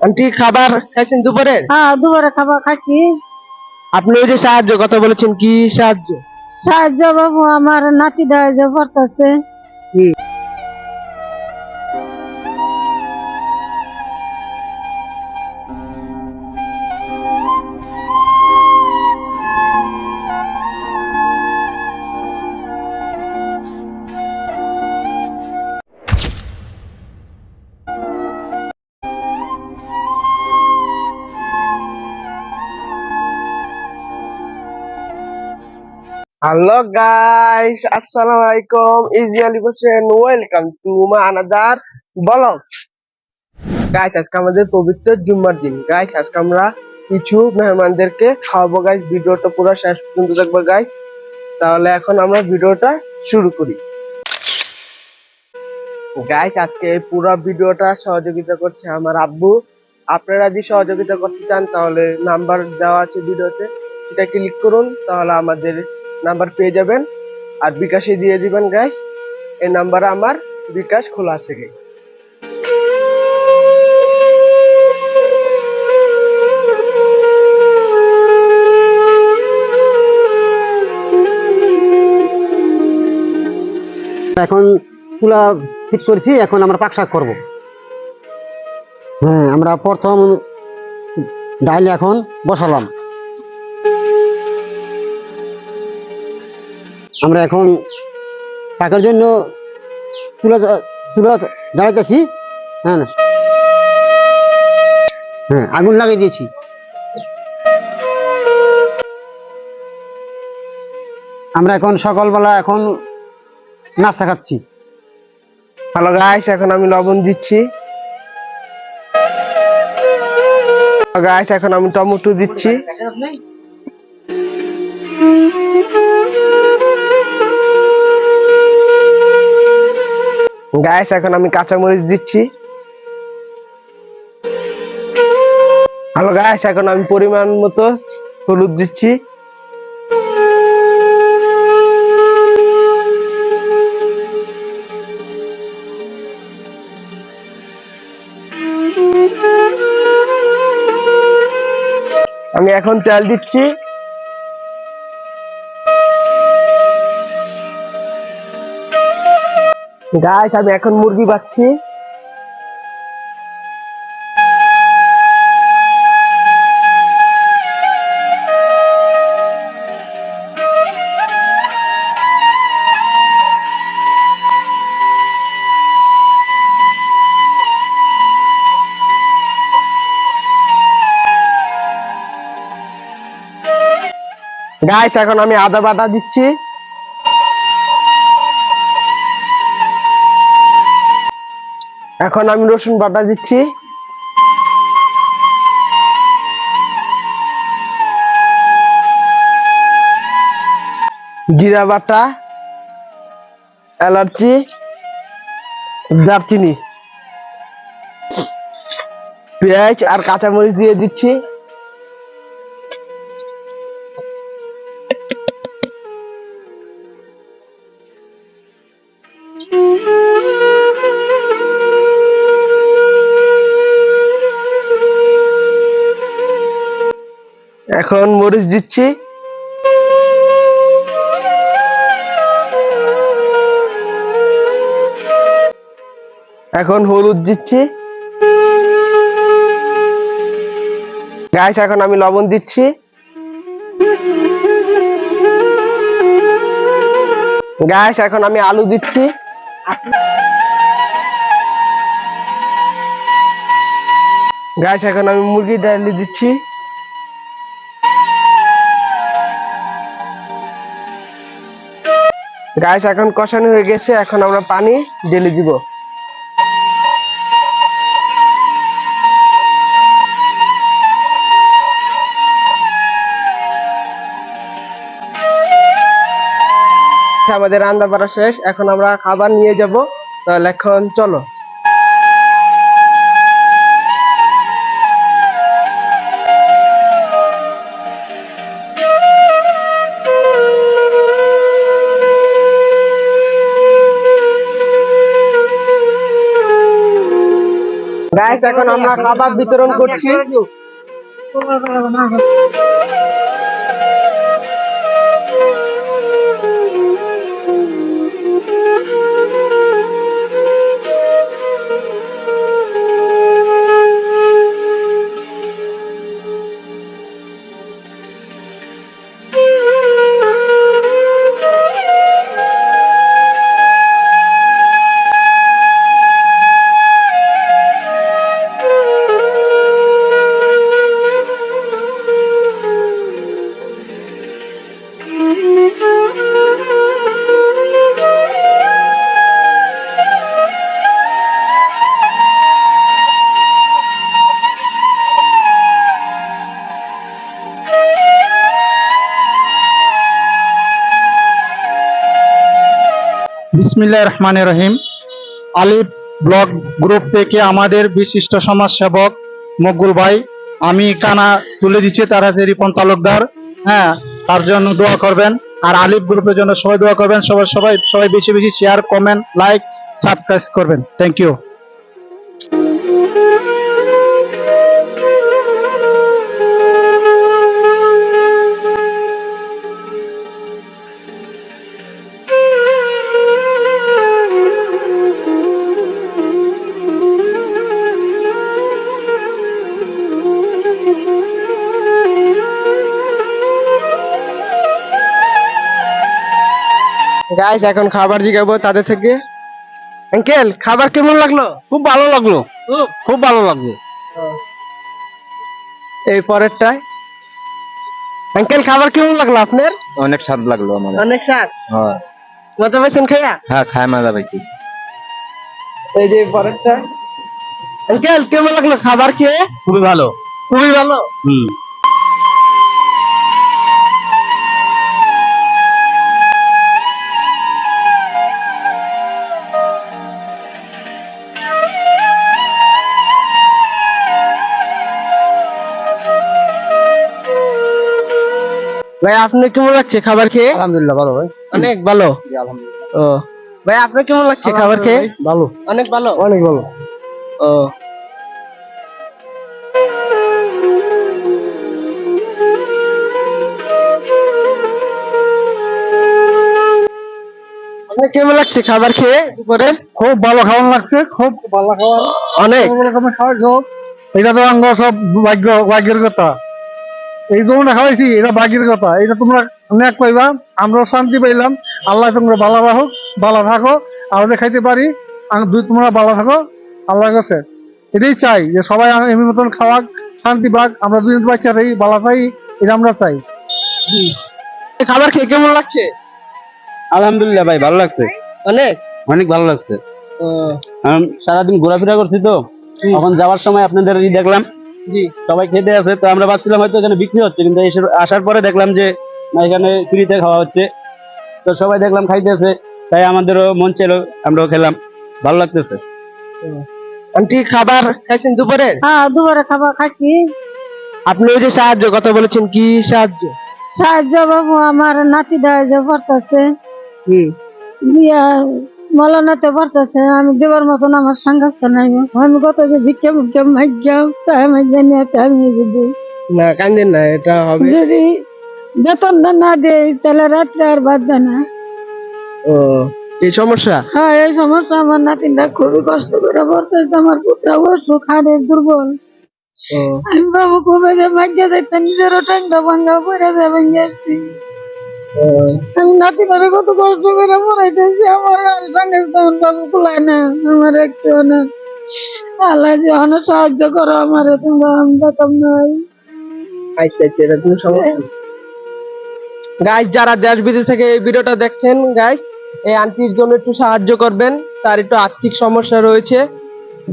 Aunty খাবার খাইছেন দুপুরে? হ্যাঁ দুপুরে খাবার খাইছি। আপনি ওই যে সাহায্য কথা বলেছেন কি সাহায্য? সাহায্য বাবু আমার নাতিটা যে পড়তেছে। হ্যালো গাইস আসসালামু আলাইকুম easy Ali Hossain welcome to my another vlog guys আজকে আমাদের পবিত্র জুম্মার দিন। গাইস আজকে আমরা কিছু মেহমানদেরকে খাওয়াবো। গাইস ভিডিওটা পুরো শেষ পর্যন্ত দেখব গাইস তাহলে এখন আমরা ভিডিওটা শুরু করি। গাইস আজকে পুরো ভিডিওটা সহযোগিতা করছে আমার আব্বু। আপনারা যদি সহযোগিতা করতে চান, তাহলে নাম্বার দেওয়া আছে ভিডিওতে। সেটা ক্লিক করুন, তাহলে আমাদের নাম্বার পেয়ে যাবেন। আর বিকাশে দিয়ে দিবেন গাইস এই নাম্বারে আমার বিকাশ খোলা আছে গাইস এখন তুলা ঠিক করেছি, এখন আমরা পাক শাক করব। হ্যাঁ আমরা প্রথম ডাইল এখন বসালাম। আমরা এখন পাকের জন্য তুলা তুলা জ্বালাইতেছি। হ্যাঁ হ্যাঁ আগুন লাগিয়ে দিয়েছি। আমরা এখন সকালবেলা এখন নাস্তা খাচ্ছি। হ্যালো গাইস এখন আমি লবণ দিচ্ছি। গাইস এখন আমি টমেটো দিচ্ছি। গাইস এখন আমি কাঁচামরিচ দিচ্ছি। হ্যালো গাইস এখন আমি পরিমাণ মতো হলুদ দিচ্ছি। আমি এখন তেল দিচ্ছি। গাইস আমি এখন মুরগি বাচ্ছি। গাইস এখন আমি আদা বাটা দিচ্ছি। এখন আমি রসুন বাটা দিচ্ছি। জিরা বাটা এলাচি দারচিনি পেঁয়াজ আর কাঁচামরিচ দিয়ে দিচ্ছি। এখন মরিচ দিচ্ছি। এখন হলুদ দিচ্ছি। গাইস, এখন আমি লবণ দিচ্ছি। গাইস, এখন আমি আলু দিচ্ছি। গাইস, এখন আমি মুরগি ডালি দিচ্ছি। গাইস এখন কষানো হয়ে গেছে, এখন আমরা পানি ঢেলে দিব। আমাদের রান্না করা শেষ, এখন আমরা খাবার নিয়ে যাব। তাহলে এখন চলো। গাইস এখন আমরা খাবার বিতরণ করছি। বিসমিল্লাহ রহমান রহিম। আলিফ ব্লক গ্রুপ থেকে আমাদের বিশিষ্ট সমাজ সেবক মকবুল ভাই, আমি কানা তুলে দিচ্ছি তাড়াতাড়ি রিপন তালুকদার। হ্যাঁ তার জন্য দোয়া করবেন। আর আলিফ গ্রুপের জন্য সবাই দোয়া করবেন। সবাই সবাই সবাই বেশি বেশি শেয়ার কমেন্ট লাইক সাবস্ক্রাইব করবেন। থ্যাংক ইউ গাইস এখন খাবার জিগাবো তাদের থেকে। আঙ্কেল খাবার কেমন লাগল? খুব ভালো লাগল। খুব? ভালো লাগল। এই পরেরটায়। আঙ্কেল খাবার কেমন লাগল আপনার? অনেক স্বাদ লাগল আমার। অনেক স্বাদ? হ্যাঁ। মজা পাইছেন খাইয়া? হ্যাঁ খায় মজা পাইছি। এই যে পরেরটা আঙ্কেল কেমন লাগল খাবার খেয়ে? খুবই ভালো। খুবই ভালো? হুম। ভাই আপনার কেমন লাগছে খাবার খেয়ে? আলহামদুলিল্লাহ ভালো ভাই। অনেক ভালো? ও ভাই আপনার কেমন লাগছে খাবার খেয়ে? ভালো। অনেক ভালো? অনেক ভালো। ও। কেমন লাগছে খাবার খেয়ে দুপুরে? খুব ভালো খাওয়ান লাগছে খুব ভালো খাওয়ান অনেক? রকমের খাওয়াইছো এটা তো সব ভাগ্য ভাগ্যের কথা। এই যেমন খাওয়াইছি এটা ভাগ্যের কথা। এটা তোমরা অনেক পাইবা আমরাও শান্তি পাইলাম। আল্লাহ তোমরা ভালো রাখুক ভালো থাকো আমাদের খাইতে পারি। আর দুই তোমরা ভালো থাকো। আল্লাহ কাছে এটাই চাই যে সবাই এমনি মতন খাওয়াক শান্তি পাক আমরা দুজন বাচ্চা থাকি ভালো থাকি এটা আমরা চাই। খাবার খেয়ে কেমন লাগছে? আলহামদুলিল্লাহ ভাই ভালো লাগছে। অনেক? অনেক ভালো লাগছে। ও, সারাদিন ঘোরাফেরা করছি তো তখন যাওয়ার সময় আপনাদের দেখলাম। সবাই খেতে আছে তো আমরা ভাবছিলাম হয়তো এখানে বিক্রি হচ্ছে কিন্তু এসে আসার পরে দেখলাম যে না এখানে ফ্রিতে খাওয়া হচ্ছে। তো সবাই দেখলাম খাইতেছে তাই আমাদেরও মন ছিল আমরাও খেলাম। ভালো লাগতেছে। আন্টি খাবার খাইছেন দুপুরে? হ্যাঁ দুবারে খাবার খাচ্ছি আপনি ওই যে সাহায্য কথা বলেছেন কি সাহায্য? সাহায্য বাবু আমার নাতিটা যে পড়তেছে। মলনাতে পড়তেছে আমি দেবার মতন আমার সাংঘাস্ত নাই। আমি কত যে ভিক্ষা ভিক্ষা মাইজ্ঞা চায় মাইজ্ঞা নিয়ে আমি যদি না কান্দেন না এটা হবে। যদি বেতনটা না দেই তাহলে রাত্রে আর বাদ দেয় না। ও এই সমস্যা? হ্যাঁ এই সমস্যা আমার নাতিনটা খুবই কষ্ট করে পড়তেছে আমার পুত্র অসুখ হাড়ের দুর্বল। আমি বাবু খুবই যে মাইজ্ঞা দেখতে নিজেরও ট্যাংটা ভাঙ্গা পড়ে যায় আচ্ছা আচ্ছা যারা দেশ বিদেশ থেকে এই ভিডিওটা দেখছেন গাইস এই আন্টির জন্য একটু সাহায্য করবেন। তার একটু আর্থিক সমস্যা রয়েছে।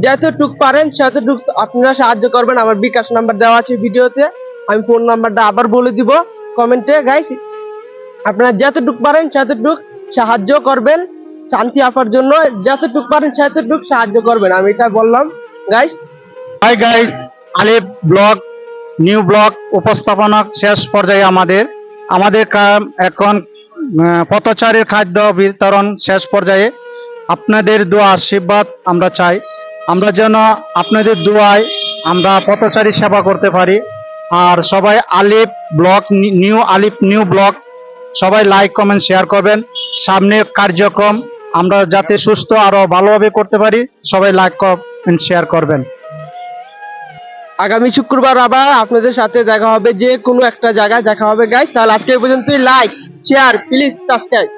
যতটুক পারেন ততটুক আপনারা সাহায্য করবেন, আমার বিকাশ নাম্বার দেওয়া আছে ভিডিওতে। আমি ফোন নাম্বারটা আবার বলে দিব। কমেন্টে গাইস আপনারা যতটুক পারেন ততটুক সাহায্য করবেন, শান্তি আপার জন্য যতটুক পারেন ততটুক সাহায্য করবেন, আমি এটা বললাম। Guys hi guys Alif vlog, new vlog উপস্থাপনা শেষ পর্যায়ে আমাদের। আমাদের এখন পথচারীর খাদ্য বিতরণ শেষ পর্যায়ে। আপনাদের দোয়া, আশীর্বাদ আমরা চাই। আমরা যেন আপনাদের দোয়ায় আমরা পথচারী সেবা করতে পারি। আর সবাই Alif vlog new Alif new vlog সবাই লাইক কমেন্ট শেয়ার করবেন। সামনে কার্যক্রম, আমরা যাতে সুস্থ আরও ভালোভাবে করতে পারি, সবাই লাইক কমেন্ট শেয়ার করবেন। আগামী শুক্রবার আবার আপনাদের সাথে দেখা হবে যে কোনো একটা জায়গায়, দেখা হবে গাইজ তাহলে আজকে পর্যন্তই। Like share please subscribe